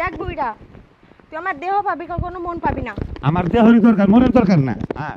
দেখ বুইড়া তুই আমার দেহ পাবি কখনো মন পাবি না। আমার দেহরই দরকার মনের দরকার না। হ্যাঁ।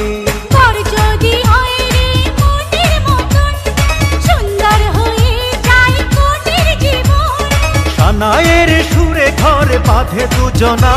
বাঁধে দুজনা।